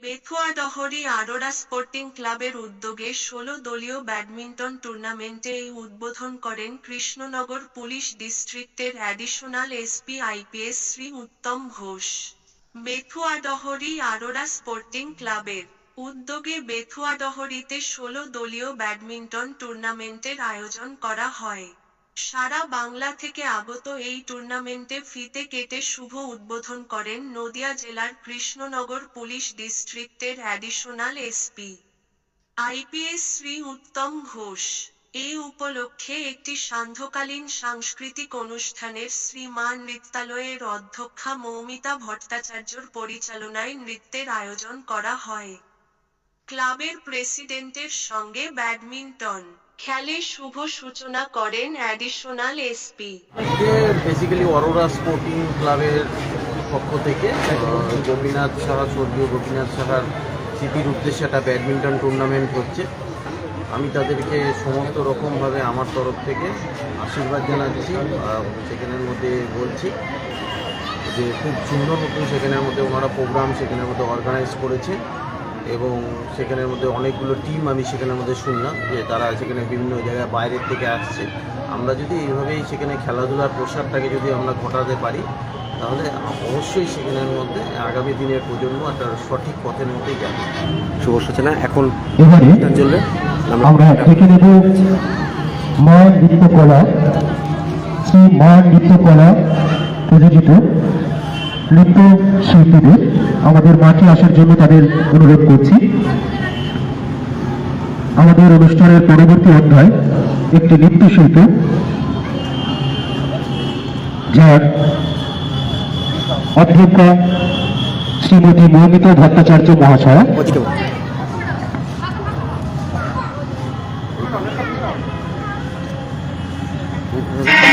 Bethuadahari Aurora sporting ক্লাবের উদ্যোগে ষোলো দলীয় ব্যাডমিন্টন টুর্নামেন্টে এই উদ্বোধন করেন কৃষ্ণনগর পুলিশ ডিস্ট্রিক্টের additional SP IPS Shri Uttam Ghosh. Bethuadahari Aurora sporting ক্লাবের উদ্যোগে বেথুয়াডহরিতে ষোলো দলীয় ব্যাডমিন্টন টুর্নামেন্টের আয়োজন করা হয়। সারা বাংলা থেকে আগত এই টুর্নামেন্টে ফিতে কেটে শুভ উদ্বোধন করেন নদিয়া জেলার কৃষ্ণনগর পুলিশ ডিস্ট্রিক্টের additional SP. IPS Shri Uttam Ghosh. এই উপলক্ষে একটি সান্ধ্যকালীন সাংস্কৃতিক অনুষ্ঠানের শ্রীমান নৃত্যালয়ের অধ্যক্ষা মৌমিতা ভট্টাচার্যর পরিচালনায় নৃত্যের আয়োজন করা হয়। ক্লাবের প্রেসিডেন্টের সঙ্গে ব্যাডমিন্টন। খেলে শুভ সূচনা করেন additional SP basically Aurora sporting ক্লাবের পক্ষ থেকে গোপীনাথ সাহা স্বর্গীয় গোপীনাথ সাহার স্মৃতির উদ্দেশ্যে একটা ব্যাডমিন্টন টুর্নামেন্ট হচ্ছে। আমি তাদেরকে সমস্ত রকমভাবে আমার তরফ থেকে আশীর্বাদ জানাচ্ছি সেখানের মধ্যে বলছি যে খুব সুন্দর মতন সেখানের মধ্যে ওনারা প্রোগ্রাম সেখানের মধ্যে অর্গানাইজ করেছে এবং সেখানের মধ্যে অনেকগুলো টিম আমি সেখানের মধ্যে শুনলাম যে তারা সেখানে বিভিন্ন জায়গায় বাইরের থেকে আসছে। আমরা যদি এইভাবেই সেখানে খেলাধুলার প্রসারটাকে যদি আমরা ঘটাতে পারি তাহলে অবশ্যই সেখানের মধ্যে আগামী দিনের প্রজন্ম একটা সঠিক পথের মধ্যেই যাবে। শুভ সূচনা এখন চলবে আমরা দেখে নেব মা নৃত্যকলা শ্রী নৃত্যকলা প্রযোজিত। নৃত্য শিল্পীদের আমাদের মাঠে আসার জন্য তাদের অনুরোধ করছি। আমাদের অনুষ্ঠানের পরবর্তী অধ্যায় একটি নৃত্যশিল্প যার অধ্যক্ষা শ্রীমতী মৌমিতা ভট্টাচার্য মহাশয়া। পজিটিভ খুব